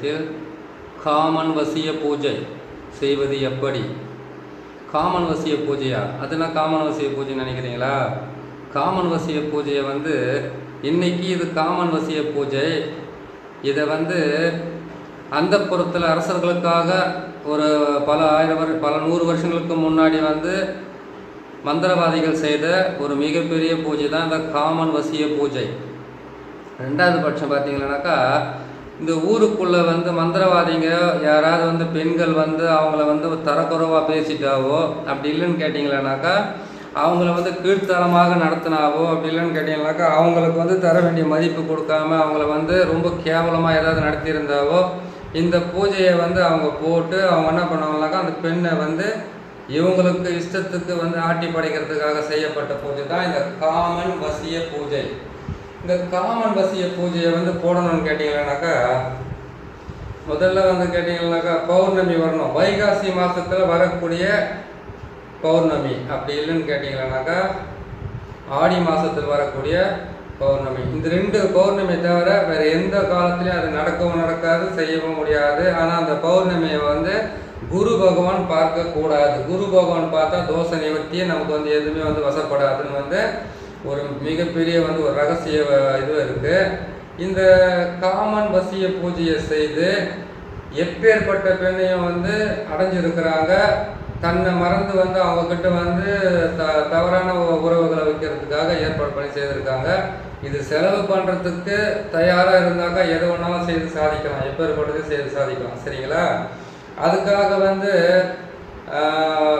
இந்த காமன் வசிய பூஜை செய்வது எப்படி? காமன் வசிய பூஜையா? அதெல்லாம் காமன் வசிய பூஜைன்னு நினைக்கிறீங்களா? காமன் வசிய பூஜையை வந்து இன்னைக்கு இது காமன் வசிய பூஜை. இதை வந்து அந்த புறத்தில் அரசர்களுக்காக ஒரு பல ஆயிரம் வரு பல நூறு வருஷங்களுக்கு முன்னாடி வந்து மந்திரவாதிகள் செய்த ஒரு மிகப்பெரிய பூஜை தான் இந்த காமன் வசிய பூஜை. ரெண்டாவது பட்சம் பார்த்தீங்கன்னாக்கா இந்த ஊருக்குள்ளே வந்து மந்திரவாதிங்க யாராவது வந்து பெண்கள் வந்து அவங்கள வந்து தரக்குறைவாக பேசிட்டாவோ அப்படி இல்லைன்னு கேட்டிங்களேனாக்கா அவங்கள வந்து கீழ்த்தரமாக நடத்தினாவோ அப்படி இல்லைன்னு கேட்டிங்கனாக்கா அவங்களுக்கு வந்து தர வேண்டிய மதிப்பு கொடுக்காம அவங்கள வந்து ரொம்ப கேவலமாக ஏதாவது நடத்தியிருந்தாவோ இந்த பூஜையை வந்து அவங்க போட்டு அவங்க என்ன பண்ணுவாங்கனாக்கா அந்த பெண்ணை வந்து இவங்களுக்கு இஷ்டத்துக்கு வந்து ஆட்டி படைக்கிறதுக்காக செய்யப்பட்ட பூஜை தான் இந்த காமன் வசிய பூஜை. இந்த காமன் வசிய பூஜையை வந்து போடணும்னு கேட்டிங்கன்னாக்கா முதல்ல வந்து கேட்டிங்கன்னாக்கா பௌர்ணமி வரணும். வைகாசி மாதத்தில் வரக்கூடிய பௌர்ணமி. அப்படி இல்லைன்னு கேட்டிங்கன்னாக்கா ஆடி மாதத்தில் வரக்கூடிய பௌர்ணமி. இந்த ரெண்டு பௌர்ணமி தவிர வேறு எந்த காலத்துலையும் அது நடக்கவும் நடக்காது செய்யவும் முடியாது. ஆனால் அந்த பௌர்ணமியை வந்து குரு பகவான் பார்க்கக்கூடாது. குரு பகவான் பார்த்தா தோஷ நிவர்த்தியை நமக்கு வந்து எதுவுமே வந்து வசப்படாதுன்னு வந்து ஒரு மிகப்பெரிய வந்து ஒரு ரகசிய இது இருக்கு. இந்த காமன் வசிய பூஜையை செய்து எப்பேற்பட்ட பெண்ணையும் வந்து அடைஞ்சிருக்கிறாங்க. தன்னை மறந்து வந்து அவங்கக்கிட்ட வந்து த தவறான உறவுகளை வைக்கிறதுக்காக ஏற்பாடு பண்ணி செய்திருக்காங்க. இது செலவு பண்ணுறதுக்கு தயாராக இருந்தாக்கா எது வேணாலும் செய்து சாதிக்கலாம். எப்பேற்பட்டது செய்து சாதிக்கலாம். சரிங்களா? அதுக்காக வந்து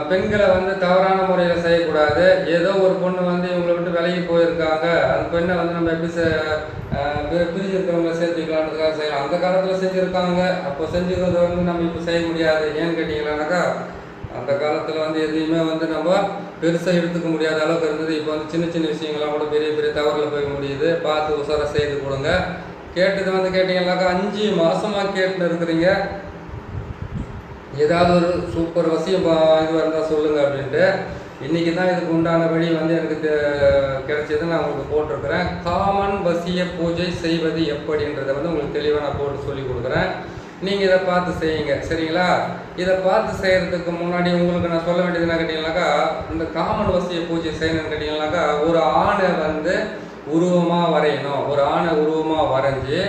பெண்களை வந்து தவறான முறையில் செய்யக்கூடாது. ஏதோ ஒரு பொண்ணு வந்து இவங்களை விட்டு விலகி போயிருக்காங்க. அந்த பெண்ணை வந்து நம்ம எப்படி செ- ஆஹ், பிரிஞ்சிருக்கிறவங்களை சேர்த்துக்கலான்றதுக்காக செய்யலாம் அந்த காலத்தில் செஞ்சுருக்காங்க. அப்போ செஞ்சுக்கிறது வந்து நம்ம இப்போ செய்ய முடியாது. ஏன்னு கேட்டிங்களானாக்கா அந்த காலத்தில் வந்து எதையுமே வந்து நம்ம பெருசாக எடுத்துக்க முடியாத அளவுக்கு இருந்தது. இப்போ வந்து சின்ன சின்ன விஷயங்கள்லாம் கூட பெரிய பெரிய தவறில் போய் முடியுது. பார்த்து உசாரா செய்து கொடுங்க. கேட்டது வந்து கேட்டிங்கன்னாக்கா அஞ்சு மாதமாக கேட்டுன்னு இருக்கிறீங்க. ஏதாவது ஒரு சூப்பர் வசியம் பா- வந்தால் இருந்தால் அப்படின்ட்டு. இன்றைக்கி தான் இதுக்கு உண்டான வழி வந்து எனக்கு தெ- கிடைச்சது நான் உங்களுக்கு போட்டிருக்கிறேன். காமன் வசிய பூஜை செய்வது எப்படின்றத வந்து உங்களுக்கு தெளிவாக நான் போட்டு சொல்லி கொடுக்குறேன். நீங்கள் இதை பார்த்து செய்யுங்க. சரிங்களா? இதை பார்த்து செய்கிறதுக்கு முன்னாடி உங்களுக்கு நான் சொல்ல வேண்டியது என்ன கேட்டிங்கனாக்கா இந்த காமன் வசிய பூஜை செய்யணும்னு கேட்டிங்கனாக்கா ஒரு ஆணை வந்து உருவமாக வரையணும். ஒரு ஆணை உருவமாக வரைஞ்சி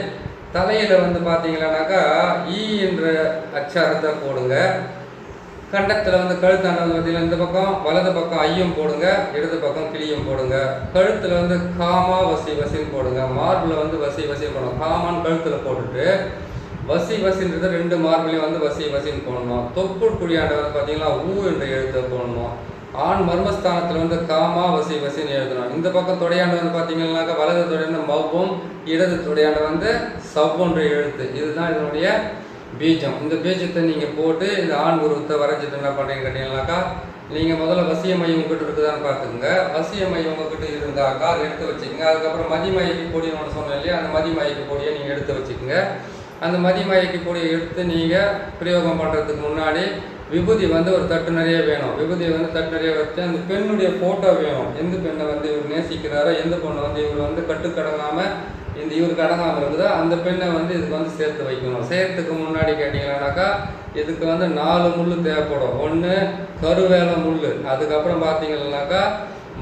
தலையில் வந்து பார்த்தீங்களானாக்கா ஈ என்ற அச்சாரத்தை போடுங்க. கண்டத்தில் வந்து கழுத்தானது பார்த்தீங்கன்னா இந்த பக்கம் வலது பக்கம் ஐயம் போடுங்க இடது பக்கம் கிளியும் போடுங்க. கழுத்தில் வந்து காமா வசி வசின்னு போடுங்க. மார்பில் வந்து வசி வசின்னு போடணும். காமான்னு கழுத்தில் போட்டுட்டு வசி வசின்றது ரெண்டு மார்பிலையும் வந்து வசி வசின்னு போடணும். தொப்புள் குழியாண்டவர் பார்த்தீங்கன்னா ஊ என்ற எழுத்தை போடணும். ஆண் மர்மஸ்தானத்தில் வந்து காமா வசி வசின்னு எழுதணும். இந்த பக்கம் தொடையாண்டு வந்து பார்த்தீங்கன்னாக்கா வலது தொடையாண்ட மவ்வும் இடது தொடையாண்ட வந்து சவ்வொன்ற எழுத்து. இதுதான் இதனுடைய பீஜம். இந்த பீஜத்தை நீங்கள் போட்டு இந்த ஆண் உருவத்தை வரைஞ்சிட்டு என்ன பண்ணுறீங்க கேட்டீங்கன்னாக்கா நீங்கள் முதல்ல வசிய மையம் உங்ககிட்ட இருக்குதான்னு பார்த்துக்குங்க வசிய மையம் உங்ககிட்ட இருந்தாக்கா அதை எடுத்து வச்சுக்கோங்க. அதுக்கப்புறம் மதிமயக்கு பொடின்னு ஒன்று சொன்னேன் இல்லையா அந்த மதிமயக்கு பொடியை நீங்கள் எடுத்து வச்சுக்கோங்க. அந்த மதிமயக்கு பொடியை எடுத்து நீங்கள் பிரயோகம் பண்ணுறதுக்கு முன்னாடி விபூதி வந்து ஒரு தட்டு நிறைய வேணும். விபூதியை வந்து தட்டு நிறைய வச்சு அந்த பெண்ணுடைய ஃபோட்டோ வேணும். எந்த பெண்ணை வந்து இவர் நேசிக்கிறாரோ எந்த பொண்ணை வந்து இவர் வந்து கட்டுக்கடங்காமல் இந்த இவருக்கு அடங்காமல் இருக்குதோ அந்த பெண்ணை வந்து இதுக்கு வந்து சேர்த்து வைக்கணும். சேர்த்துக்கு முன்னாடி கேட்டிங்கன்னாக்கா இதுக்கு வந்து நாலு முள் தேவைப்படும். ஒன்று கருவேல முள் அதுக்கப்புறம் பார்த்தீங்கன்னாக்கா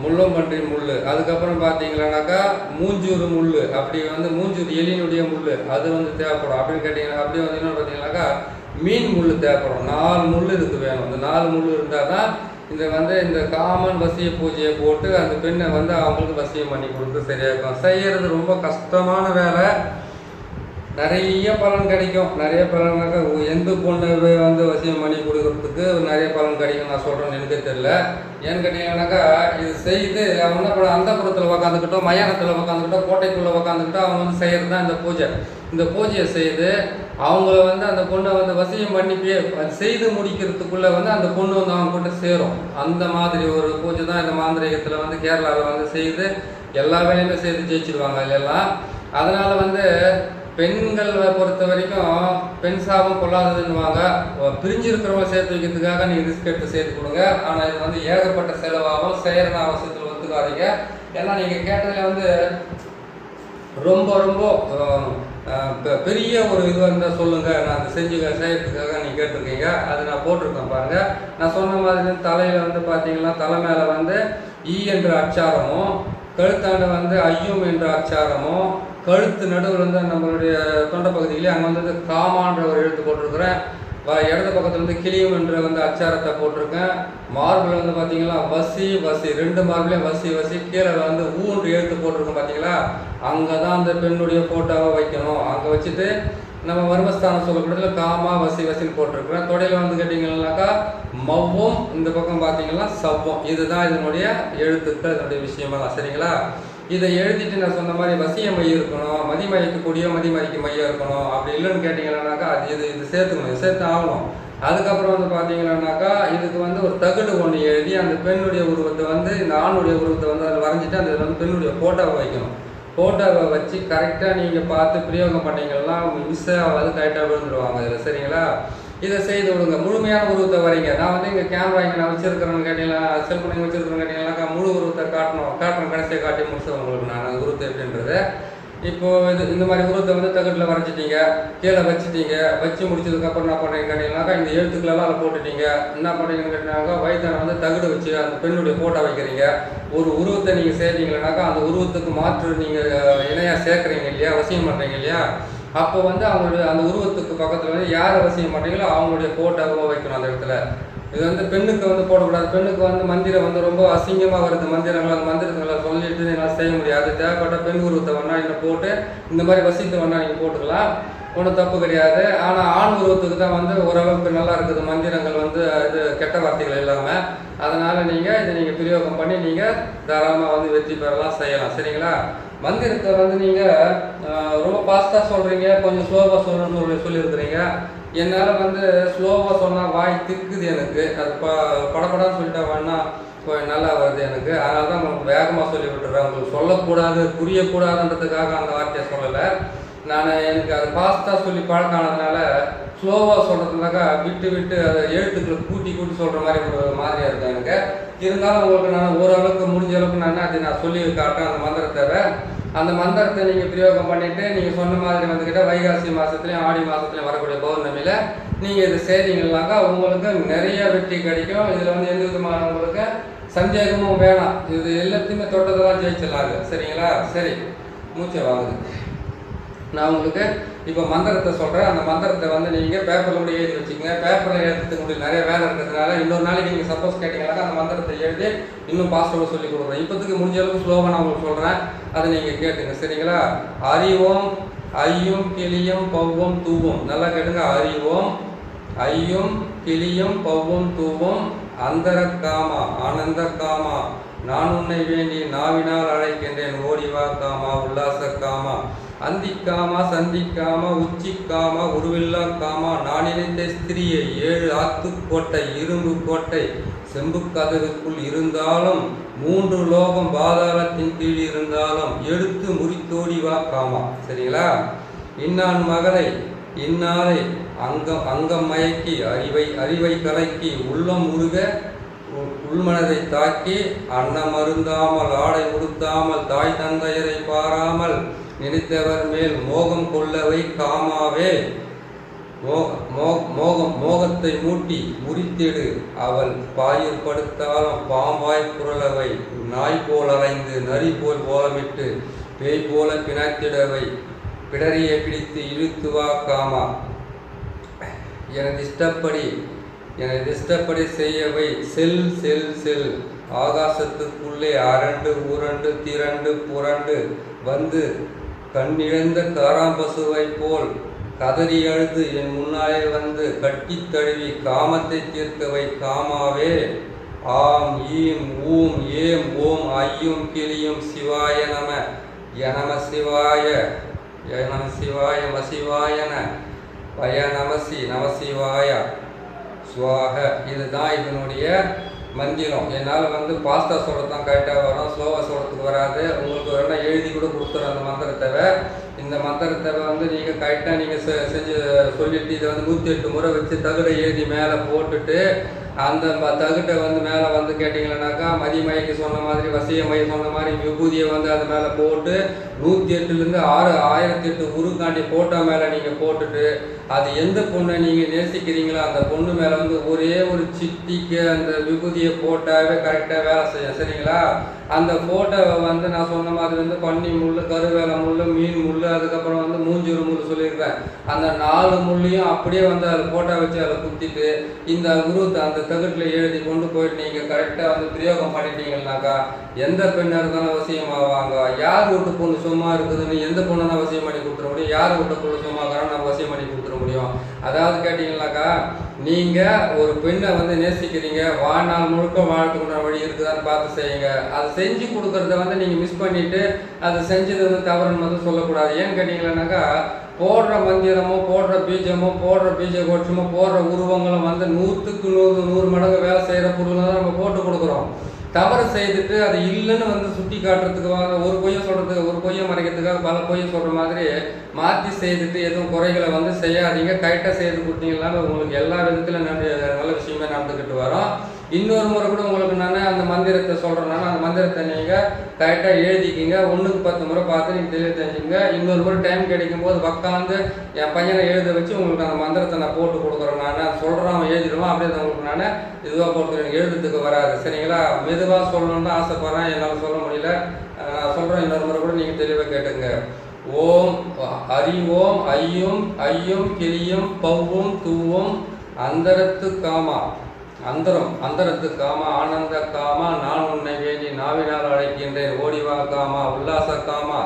முள்ளம்பன்றி முள் அதுக்கப்புறம் பார்த்தீங்கன்னாக்கா மூஞ்சூர் முள் அப்படி வந்து மூஞ்சூர் எலியினுடைய முள் அது வந்து தேவைப்படும். அப்படின்னு கேட்டிங்கன்னா அப்படி வந்து இன்னொன்று பார்த்தீங்கன்னாக்கா மீன் முள் தேவைப்படும் நாலு முள் இதுக்கு வேணும். இந்த நாலு முள் இருந்தால் தான் இந்த வந்து இந்த காமன் வசிய பூஜையை போட்டு அந்த பெண்ணை வந்து அவங்களுக்கு வசியம் பண்ணி கொடுத்து சரியாக இருக்கும் செய்கிறது ரொம்ப கஷ்டமான வேலை. நிறைய பலன் கிடைக்கும். நிறைய பலனாக்கா எந்த பொண்ணு வந்து வசியம் பண்ணி கொடுக்கறதுக்கு நிறைய பலன் கிடைக்கும் நான் சொல்கிறேன்னு எனக்கே தெரியல. ஏன்னு கேட்டீங்கன்னாக்கா இது செய்து அவன் என்ன பண்ண அந்த புறத்தில் உக்காந்துக்கிட்டோ மயானத்தில் உக்காந்துக்கிட்டோ கோட்டைக்குள்ளே உக்காந்துக்கிட்டோ அவன் வந்து செய்கிறது தான் இந்த பூஜை. இந்த பூஜையை செய்து அவங்கள வந்து அந்த பொண்ணை வந்து வசியம் பண்ணி அது செய்து முடிக்கிறதுக்குள்ளே வந்து அந்த பொண்ணு வந்து அவங்க கிட்ட சேரும். அந்த மாதிரி ஒரு பூஜை தான் இந்த மாந்திரிகத்தில் வந்து கேரளாவில் வந்து செய்து எல்லா வேலையுமே செய்து ஜெயிச்சிடுவாங்க எல்லாம் அதனால் வந்து பெண்களை பொறுத்த வரைக்கும் பெண் சாபம் கொள்ளாததுன்னுவாங்க. பிரிஞ்சு இருக்கிறவங்க சேர்த்து வைக்கிறதுக்காக நீங்கள் ரிஸ்க் எடுத்து சேர்த்து கொடுங்க. ஆனால் இது வந்து ஏகப்பட்ட செலவாகும். செய்கிற அவசியத்தில் ஒத்துக்காதீங்க. ஏன்னா நீங்கள் கேட்டதில் வந்து ரொம்ப ரொம்ப பெரிய ஒரு இதுவாக இருந்தால் சொல்லுங்கள் நான் அதை செஞ்சு செய்யறதுக்காக நீங்கள் கேட்டிருக்கீங்க. அது நான் போட்டிருக்கேன் பாருங்கள் நான் சொன்ன மாதிரி தலையில் வந்து பார்த்தீங்கன்னா தலை மேலே வந்து ஈ என்ற அச்சாரமும் கழுத்தாண்டு வந்து ஐயும் என்ற அச்சாரமும் கழுத்து நடுவில் வந்து நம்மளுடைய தொண்டை பகுதியிலே அங்கே வந்து காமான்ற ஒரு எழுத்து போட்டிருக்கிறேன். வ- இடது பக்கத்தில் வந்து கிளியும் என்ற வந்து அச்சாரத்தை போட்டிருக்கேன். மார்பில் வந்து பார்த்தீங்கன்னா வசி வசி ரெண்டு மார்பிலையும் வசி வசி கீழே வந்து ஊன்று எழுத்து போட்டிருக்கோம் பார்த்தீங்களா அங்கே தான் அந்த பெண்ணுடைய ஃபோட்டோவை வைக்கணும். அங்கே வச்சுட்டு நம்ம மர்மஸ்தானம் சொல்லக்கூடியதுல காமா வசி வசின்னு போட்டிருக்கிறேன். தொடையில் வந்து கேட்டிங்கன்னாக்கா மவ்வும் இந்த பக்கம் பார்த்தீங்கன்னா சவ்வும். இதுதான் இதனுடைய எழுத்துக்கள் இதனுடைய விஷயமா சரிங்களா? இதை எழுதிட்டு நான் சொன்ன மாதிரி வசிய மையம் இருக்கணும் மதிமயக்கு கூடிய மதிமதிக்கு மையம் இருக்கணும் அப்படி இல்லைன்னு கேட்டிங்கன்னாக்கா அது இது இது சேர்த்துக்கணும் இது சேர்த்து ஆகணும். அதுக்கப்புறம் வந்து பார்த்தீங்கன்னாக்கா இதுக்கு வந்து ஒரு தகுடு ஒன்று எழுதி அந்த பெண்ணுடைய உருவத்தை வந்து இந்த ஆணுடைய உருவத்தை வந்து அதில் வரைஞ்சிட்டு அந்த இதுல வந்து பெண்ணுடைய ஃபோட்டோவை வைக்கணும். ஃபோட்டோவை வச்சு கரெக்டாக நீங்கள் பார்த்து பிரயோகம் பண்ணீங்கன்னா மிஸ் ஆகாது கரெக்டாக விழுந்துருவாங்க இதில் சரிங்களா? இதை செய்து விடுங்க. முழுமையான உருவத்தை வரைங்க. நான் வந்து இங்கே கேமரா இங்கே நான் வச்சுருக்கிறேன்னு கேட்டீங்களா? செல்ஃபோன் இங்கே வச்சிருக்கிறேன்னு கேட்டீங்கன்னாக்கா முழு உருவத்தை காட்டணும். காட்டணும் கடைசியை காட்டி முடிச்சது உங்களுக்கு நான். அந்த உருவத்தை எப்படின்றது. இப்போது இது இந்த மாதிரி உருவத்தை வந்து தகட்டில் வரைஞ்சிட்டீங்க. கீழே வச்சுட்டீங்க. வச்சு முடிச்சதுக்கப்புறம் என்ன பண்ணுறீங்க இந்த எழுத்துக்களெல்லாம் அதில் போட்டுட்டீங்க. என்ன பண்ணுறீங்கன்னு கேட்டீங்கன்னாக்கா வயிற்றான வந்து தகடு வச்சு அந்த பெண்ணுடைய ஃபோட்டோ வைக்கிறீங்க. ஒரு உருவத்தை நீங்கள் செய்றீங்கன்னாக்கா அந்த உருவத்துக்கு மாற்று நீங்கள் இணையாக சேர்க்குறீங்க இல்லையா? வசியம் பண்ணுறீங்க இல்லையா? அப்போ வந்து அவங்களுடைய அந்த உருவத்துக்கு பக்கத்தில் வந்து யாரை வசியம் பண்ணுறீங்களோ அவங்களுடைய ஃபோட்டோவை வைக்கணும் அந்த இடத்துல. இது வந்து பெண்ணுக்கு வந்து போடக்கூடாது. பெண்ணுக்கு வந்து மந்திரம் வந்து ரொம்ப அசிங்கமாக வருது. மந்திரங்கள் அந்த மந்திரங்களை சொல்லிட்டு என்னால் செய்ய முடியாது. தேவைப்பட்ட பெண் உருவத்தை வேணா நீங்கள் போட்டு இந்த மாதிரி வசித்து வேணா நீங்கள் போட்டுக்கலாம். ஒன்றும் தப்பு கிடையாது. ஆனால் ஆண் உருவத்துக்கு தான் வந்து ஓரளவுக்கு நல்லா இருக்குது. மந்திரங்கள் வந்து இது கெட்ட வார்த்தைகள் இல்லாமல் அதனால் நீங்கள் இதை நீங்கள் பிரயோகம் பண்ணி நீங்கள் தாராளமாக வந்து வெற்றி பெறலாம் செய்யலாம். சரிங்களா? மந்திரத்தை வந்து நீங்கள் ரொம்ப ஃபாஸ்ட்டாக சொல்கிறீங்க கொஞ்சம் ஸ்லோவாக சொல்லணும்னு சொல்லி சொல்லியிருக்கிறீங்க. என்னால் வந்து ஸ்லோவாக சொன்னால் வாய் திக்குது எனக்கு. அது ப படப்படான்னு சொல்லிட்டா வேணா கொஞ்சம் நல்லா வருது எனக்கு. அதனால தான் உங்களுக்கு வேகமாக சொல்லி விட்டுறேன் உங்களுக்கு சொல்லக்கூடாது புரியக்கூடாதுன்றதுக்காக அந்த வார்த்தையை சொல்லலை. நான் எனக்கு அது ஃபாஸ்ட்டாக சொல்லி பழக்கானதுனால ஸ்லோவாக சொல்கிறதுனாக்கா விட்டு விட்டு அதை எழுத்துக்களை கூட்டி கூட்டி சொல்கிற மாதிரி ஒரு மாதிரியாக இருக்கும் எனக்கு. இருந்தாலும் உங்களுக்கு நான் ஓரளவுக்கு முடிஞ்ச அளவுக்கு நான் அதை நான் சொல்லி காட்டுறேன் அந்த மந்திரத்தை அந்த மந்திரத்தை நீங்கள் பிரயோகம் பண்ணிவிட்டு நீங்கள் சொன்ன மாதிரி வந்துக்கிட்ட வைகாசி மாதத்துலேயும் ஆடி மாதத்துலையும் வரக்கூடிய பௌர்ணமியில் நீங்கள் இதை செய்தீங்கன்னாக்கா உங்களுக்கு நிறைய வெற்றி கிடைக்கும். இதில் வந்து எந்த விதமான உங்களுக்கு சந்தேகமும் வேணாம். இது எல்லாத்தையுமே தொட்டதெல்லாம் ஜெயிச்சிடலாங்க. சரிங்களா? சரி. மூச்சை வாங்குது. நான் உங்களுக்கு இப்போ மந்திரத்தை சொல்கிறேன் அந்த மந்திரத்தை வந்து நீங்கள் பேப்பரில் கூட எழுதி வச்சுக்கோங்க. பேப்பரில் எழுதுறதுக்கு உங்களுக்கு நிறைய வேலை இருக்கிறதுனால இன்னொரு நாளைக்கு நீங்கள் சப்போஸ் கேட்டீங்கன்னாக்கா அந்த மந்திரத்தை எழுதி இன்னும் பாசிட்டிவாக சொல்லி கொடுக்குறேன். இப்போதுக்கு முடிஞ்ச அளவுக்கு ஸ்லோவாக நான் உங்களுக்கு சொல்கிறேன் அதை நீங்கள் கேட்டுங்க. சரிங்களா? அறிவோம் ஐயும் கிளியும் பவ்வும் தூவும். நல்லா கேட்டுங்க அறிவோம் ஐயும் கிளியும் பவ்வும் தூவும். அந்தர காமா ஆனந்த காமா நான் உன்னை வேண்டி நாவினால் அழைக்கின்றேன். ஓடிவா காமா உல்லாச காமா அந்திக்காமா சந்திக்காம உச்சிக்காம உருவில்லா காமா நான் நினைத்த ஸ்திரியை ஏழு ஆத்து கோட்டை இரும்பு கோட்டை செம்பு கதவுக்குள் இருந்தாலும் மூன்று லோகம் பாதாளத்தின் கீழ் இருந்தாலும் எடுத்து முறித்தோடி வா காமா. சரிங்களா? இன்னான் மகளை இந்நாளை அங்கம் அங்கம் மயக்கி அறிவை அறிவை கலக்கி உள்ளம் உருக உள்மனதை தாக்கி அன்னம் அருந்தாமல் ஆடை உடுத்தாமல் தாய் தந்தையரை பாராமல் நினைத்தவர் மேல் மோகம் கொள்ளவை காமாவே. மோ- மோகம் மோகத்தை மூட்டி முறித்திடு. அவள் பாயில் படுத்தாலும் பாம்பாய் புரளவை. நாய் போல் அலைந்து நரி போல் ஓலமிட்டு பேய் போல பிணத்திடவை பிடரியை பிடித்து இழுத்து வா காமா. எனது இஷ்டப்படி எனது இஷ்டப்படி செய்யவை. செல் செல் செல். ஆகாசத்துக்குள்ளே அரண்டு உரண்டு திரண்டு புரண்டு வந்து கண்ணிழந்த காராம்பசுவை போல் கதறி அழுது என் முன்னாலே வந்து கட்டித் தழுவி காமத்தை தீர்க்கவை காமாவே ஆம் ஈம் ஊம் ஏம் ஓம் ஐயும் கிளியும் சிவாய நம. எனம சிவாய நம சிவாய மசிவாயன சிவாயன பய நமசி நமசிவாய சுவாக இதுதான் இதனுடைய மந்திரம் என்னால் வந்து பாஸ்டா சொல்கிறது தான் கரெக்டாக வரும் ஸ்லோவாக சொல்கிறதுக்கு வராது. உங்களுக்கு வேணால் எழுதி கூட கொடுத்துரும் அந்த மந்திரத்தை. இந்த மந்திரத்தை வந்து நீங்கள் கரெக்டாக நீங்கள் செஞ்சு சொல்லிட்டு இதை வந்து நூற்றி எட்டு முறை வச்சு தகுடை ஏறி மேலே போட்டுட்டு அந்த ம- தகுட்டை வந்து மேலே வந்து கேட்டிங்களனாக்கா மதிமயக்கு சொன்ன மாதிரி வசியமை சொன்ன மாதிரி விபூதியை வந்து அது மேலே போட்டு நூற்றி எட்டுலேருந்து ஆறு ஆயிரத்தி எட்டு உருக்காண்டி போட்டோ மேலே நீங்கள் போட்டுட்டு அது எந்த பொண்ணை நீங்கள் நேசிக்கிறீங்களோ அந்த பொண்ணு மேலே வந்து ஒரே ஒரு சிட்டிக்கு அந்த விபூதியை போட்டாவே கரெக்டாக வேலை செய்யும். சரிங்களா? அந்த ஃபோட்டோவை வந்து நான் சொன்ன மாதிரி வந்து பன்னி முள் கருவேலை முள் மீன் முள் அதுக்கப்புறம் வந்து மூஞ்சூறு முள் சொல்லியிருக்கேன் அந்த நாலு முள்ளையும் அப்படியே வந்து அதை ஃபோட்டோ வச்சு அதில் குத்திட்டு இந்த குருத்தை அந்த தகட்டில் எழுதி கொண்டு போயிட்டு நீங்கள் கரெக்டாக வந்து பிரயோகம் பண்ணிட்டீங்கன்னாக்கா எந்த பெண்ணாக இருந்தாலும் அவசியமாவாங்க. யார் வீட்டு பொண்ணு சும்மா இருக்குதுன்னு எந்த பொண்ணை அவசியம் பண்ணி கொடுத்துட முடியும்? யார் வீட்டு பொண்ணு சும்மா இருக்கிறான்னு நம்ம அவசியம் பண்ணி கொடுத்துட முடியும்? அதாவது கேட்டிங்கனாக்கா நீங்கள் ஒரு பெண்ணை வந்து நேசிக்கிறீங்க வாழ்நாள் முழுக்க வாழ்க்கை வழி இருக்குதான்னு பார்த்து செய்யுங்க. அதை செஞ்சு கொடுக்கறத வந்து நீங்கள் மிஸ் பண்ணிட்டு அதை செஞ்சது வந்து தவறுன்னு வந்து சொல்லக்கூடாது. ஏன்னு கேட்டிங்கன்னாக்கா போடுற மந்திரமோ போடுற பீஜமோ போடுற பீஜ கோட்சமோ போடுற உருவங்களும் வந்து நூற்றுக்கு நூறு நூறு மடங்கு வேலை செய்கிற பொருள் தான் நம்ம போட்டு கொடுக்குறோம். தவறு செய்துட்டு அது இல்லைன்னு வந்து சுட்டி காட்டுறதுக்காக ஒரு பொய்யை சொல்கிறதுக்கு ஒரு பொய்யை மறைக்கிறதுக்காக பல பொய்யை சொல்கிற மாதிரி மாற்றி செய்துட்டு எதுவும் குறைகளை வந்து செய்யாதீங்க. கரெக்டாக செய்து கொடுத்தீங்கன்னா உங்களுக்கு எல்லா விதத்திலும் நல்ல நல்ல விஷயமே நடந்துக்கிட்டு வரோம். இன்னொரு முறை கூட உங்களுக்கு நான் அந்த மந்திரத்தை சொல்கிறேன்னா அந்த மந்திரத்தை நீங்கள் கரெக்டாக எழுதிக்கிங்க. ஒன்றுக்கு பத்து முறை பார்த்து நீங்கள் தெளிவு தெரிஞ்சுங்க இன்னொரு முறை டைம் கிடைக்கும் போது உட்காந்து என் பையனை எழுத வச்சு உங்களுக்கு அந்த மந்திரத்தை நான் போட்டு கொடுக்குறேன் நான். சொல்கிறேன் அவன் எழுதிடுவான். அப்படியே தான் உங்களுக்கு நான் இதுவாக போட்டு எழுதுறதுக்கு வராது. சரிங்களா? மெதுவாக சொல்லணும்னு ஆசைப்பட்றேன். என்னால் சொல்ல முடியல. நான் சொல்கிறேன் இன்னொரு முறை கூட நீங்கள் தெளிவாக கேட்டுங்க ஓம் ஹரி ஓம் ஐயும் ஐயும் கிளியும் பவ்வும் தூவும் அந்தரத்து காமா. அந்தரம் அந்தரத்து காமா ஆனந்த காமா நான் உன்னை வேண்டி நாவினால் அழைக்கின்றேன். ஓடிவா காமா உல்லாச காமா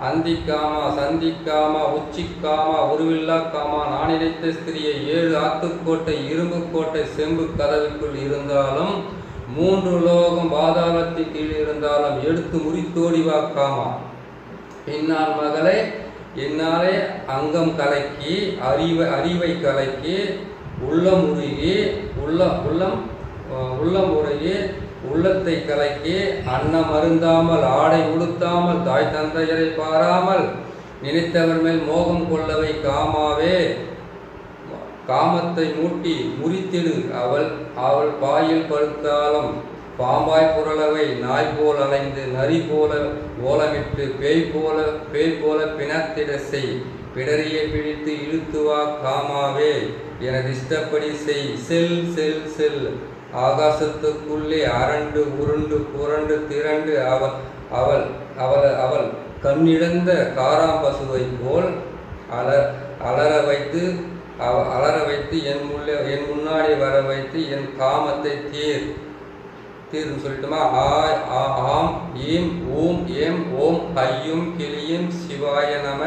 அந்திக்காமா சந்திக்காமா உச்சிக்காமா உருவில்லா காமா நான் இணைத்த ஸ்திரியை ஏழு ஆத்துக்கோட்டை இரும்பு கோட்டை செம்பு கதவுக்குள் இருந்தாலும் மூன்று லோகம் பாதாளத்து கீழ் இருந்தாலும் எடுத்து முறித்தோடிவா காமா. பின்னால் மகளே என்னாலே அங்கம் கலக்கி அறிவை அறிவை கலக்கி உள்ளம் உருகி உள்ள உள்ளம் உள்ளம் உருகி உள்ளத்தை கலக்கி அன்னம் அருந்தாமல் ஆடை உடுத்தாமல் தாய் தந்தையரை பாராமல் நினைத்தவர் மேல் மோகம் கொள்ளவை காமாவே. காமத்தை மூட்டி முறித்திடு அவள் அவள் பாயில் படுத்தாலும் பாம்பாய் புரளவை நாய் போல் அலைந்து நரி போல ஓலமிட்டு பேய் போல பேய் போல பிணத்திட செய். பிடரியை பிடித்து இழுத்து வா காமாவே. எனது இஷ்டப்படி செய். செல் செல் செல். ஆகாசத்துக்குள்ளே அரண்டு உருண்டு புரண்டு திரண்டு அவள் அவள் அவள் அவள் கண்ணிழந்த காராம்பசுவை போல் அலர் அலற வைத்து அவ- அலற வைத்து என் முள்ளே என் முன்னாடி வர வைத்து என் காமத்தை தீர். தீர்னு சொல்லட்டுமா? ஆ ஆ ஆம் ஈம் ஊம் ஏம் ஓம் ஐயும் கிளியும் சிவாய நம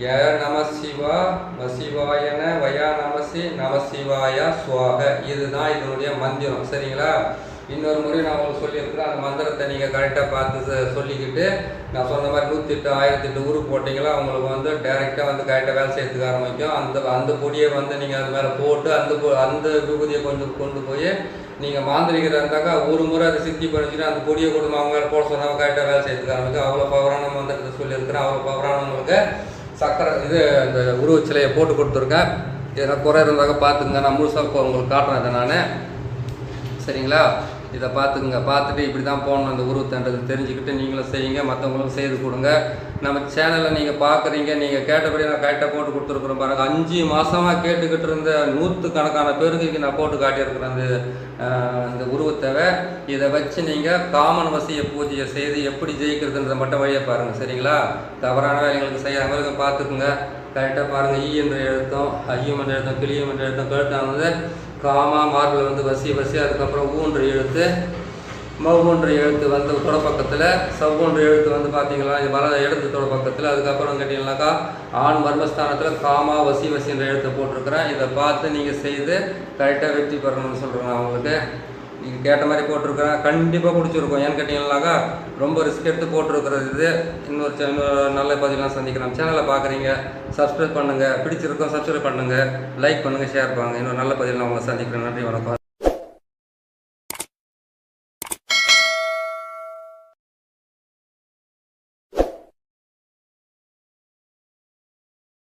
ய நம சிவா வசிவாயன வயா நமசி நமசிவாயா சுவாக. இதுதான் இதனுடைய மந்திரம். சரிங்களா? இன்னொரு முறை நான் உங்களுக்கு சொல்லியிருக்கிறேன். அந்த மந்திரத்தை நீங்கள் கரெக்டாக பார்த்து சொல்லிக்கிட்டு நான் சொன்ன மாதிரி நூற்றி எட்டு ஆயிரத்தி எட்டு ஊருக்கு போட்டிங்களா உங்களுக்கு வந்து டைரெக்டாக வந்து கரெக்டாக வேலை செய்யறதுக்கு ஆரம்பிக்கும். அந்த அந்த பொடியை வந்து நீங்கள் அது மேலே போட்டு அந்த அந்த விபூதியை கொஞ்சம் கொண்டு போய் நீங்கள் மாந்திரிகராக இருந்தாக்கா ஒரு முறை அதை சித்தி படிச்சுட்டு அந்த பொடியை கொடுத்து அவங்க போட சொன்னாங்க கரெக்டாக வேலை செய்யறதுக்கு ஆரம்பிக்கும். அவ்வளோ பவரான மந்திரத்தை சொல்லியிருக்கிறேன். அவ்வளோ பவரான உங்களுக்கு சக்கரை இது இந்த உருவச் சிலையை போட்டு கொடுத்துருக்கேன் எதனா குறை இருந்தாக்க பார்த்துங்க நான் முழுசாக இப்போ உங்களுக்கு காட்டுறேன் இதை நான். சரிங்களா? இதை பார்த்துக்குங்க. பார்த்துட்டு இப்படி தான் போகணும். அந்த உருவத்தன்றது தெரிஞ்சுக்கிட்டு நீங்களும் செய்யுங்க. மற்றவங்களும் செய்து கொடுங்க. நம்ம சேனலை நீங்கள் பார்க்குறீங்க. நீங்கள் கேட்டபடி நான் கரெக்டாக போட்டு கொடுத்துருக்குறோம் பாருங்கள் அஞ்சு மாதமாக கேட்டுக்கிட்டு இருந்த நூற்று கணக்கான பேருக்கு நான் போட்டு காட்டியிருக்கிறேன் அந்த அந்த இந்த இதை வச்சு நீங்கள் காமன் வசிய பூஜையை செய்து எப்படி ஜெயிக்கிறதுன்றதை மட்டும் வழியை பாருங்கள் சரிங்களா? தவறான வேலைகளுக்கு செய்யாமல் பார்த்துக்குங்க. கரெக்டாக பாருங்கள் ஈ என்ற எழுத்தும் ஐயம் என்ற எழுத்தும் கிளியம் என்ற எழுத்தும் கேட்டாங்க காமா மார்பில் வந்து வசி வசி அதுக்கப்புறம் ஊன்ற எழுத்து மவுன்ற எழுத்து வந்து தொடப்பக்கத்தில் சவ்வுன்ற எழுத்து வந்து பார்த்தீங்கன்னா இது வர எழுத்து தொடப்பக்கத்தில் அதுக்கப்புறம் கேட்டிங்கனாக்கா ஆண் மர்மஸ்தானத்தில் காமா வசி வசின்ற எழுத்தை போட்டிருக்கிறேன். இதை பார்த்து நீங்கள் செய்து கரெக்டாக வெற்றி பெறணும்னு சொல்கிறேன் நான் உங்களுக்கு. நீங்கள் கேட்ட மாதிரி போட்டிருக்கிறேன். கண்டிப்பாக பிடிச்சிருக்கும் ஏன்னு கேட்டிங்கனாக்கா ரொம்ப ரிஸ்க் எடுத்து போட்டிருக்கிறது இது. இன்னொரு இன்னொரு நல்ல பதிலாம் சந்திக்கிறோம் சேனலை பார்க்குறீங்க சப்ஸ்கிரைப் பண்ணுங்கள் பிடிச்சிருக்கோம் சப்ஸ்கிரைப் பண்ணுங்கள் லைக் பண்ணுங்கள் ஷேர் பண்ணுங்கள் இன்னொரு நல்ல பதிலாம் உங்களை சந்திக்கிறேன். நன்றி வணக்கம்.